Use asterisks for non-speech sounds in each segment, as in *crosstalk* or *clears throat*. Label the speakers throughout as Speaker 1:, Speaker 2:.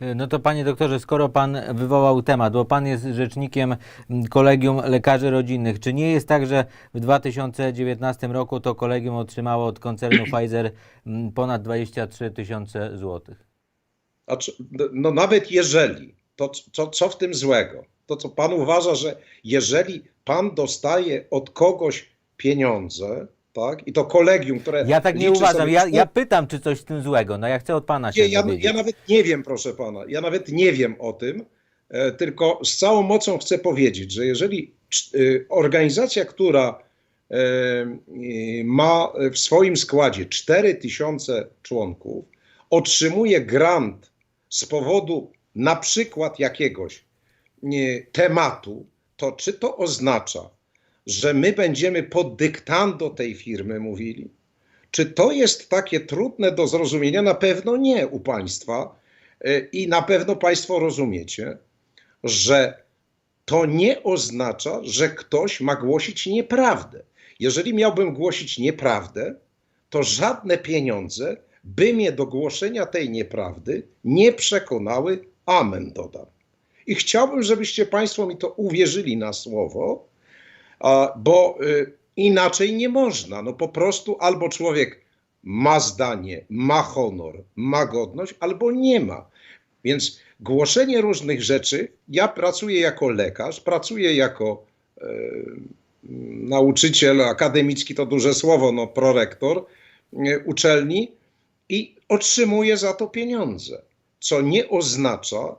Speaker 1: No to panie doktorze, skoro pan wywołał temat, bo pan jest rzecznikiem Kolegium Lekarzy Rodzinnych, czy nie jest tak, że w 2019 roku to kolegium otrzymało od koncernu *clears throat* Pfizer mm, ponad 23 tysiące złotych?
Speaker 2: No nawet jeżeli, to co, co w tym złego? To co pan uważa, że jeżeli pan dostaje od kogoś pieniądze, tak, i to kolegium, które.
Speaker 1: Ja tak nie uważam.
Speaker 2: sobie
Speaker 1: Ja, ja pytam, czy coś w tym złego. No ja chcę od pana się
Speaker 2: Nie, ja, ja nawet nie wiem, proszę pana. Ja nawet nie wiem o tym, e, tylko z całą mocą chcę powiedzieć, że jeżeli y, organizacja, która e, y, ma w swoim składzie 4 tysiące członków, otrzymuje grant z powodu na przykład jakiegoś tematu, to czy to oznacza, że my będziemy pod dyktando tej firmy mówili? Czy to jest takie trudne do zrozumienia? Na pewno nie u Państwa y, i na pewno Państwo rozumiecie, że to nie oznacza, że ktoś ma głosić nieprawdę. Jeżeli miałbym głosić nieprawdę, to żadne pieniądze by mnie do głoszenia tej nieprawdy nie przekonały. Amen, dodam. I chciałbym, żebyście Państwo mi to uwierzyli na słowo, bo y, inaczej nie można. No po prostu albo człowiek ma zdanie, ma honor, ma godność, albo nie ma. Więc głoszenie różnych rzeczy, ja pracuję jako lekarz, pracuję jako e, nauczyciel akademicki, to duże słowo, no prorektor e, uczelni i otrzymuję za to pieniądze, co nie oznacza,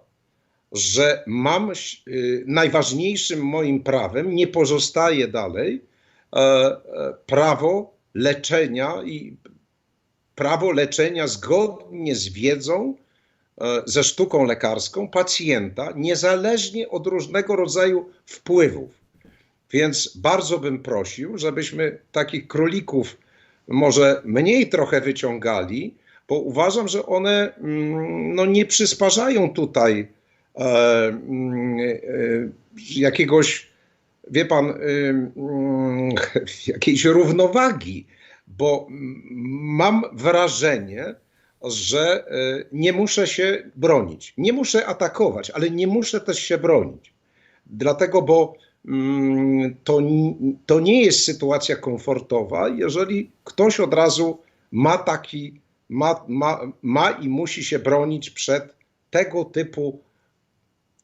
Speaker 2: że mam y, najważniejszym moim prawem nie pozostaje dalej e, e, prawo leczenia i prawo leczenia zgodnie z wiedzą, e, ze sztuką lekarską pacjenta, niezależnie od różnego rodzaju wpływów. Więc bardzo bym prosił, żebyśmy takich królików może mniej trochę wyciągali, bo uważam, że one mm, no, nie przysparzają tutaj jakiegoś, wie pan, e, mm, *laughs* jakiejś równowagi, bo mam wrażenie, że e, nie muszę się bronić. Nie muszę atakować, ale nie muszę też się bronić. Dlatego, bo mm, to, to nie jest sytuacja komfortowa, jeżeli ktoś od razu ma taki, ma, ma, ma i musi się bronić przed tego typu,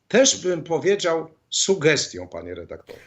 Speaker 2: też bym powiedział, sugestią, panie redaktorze.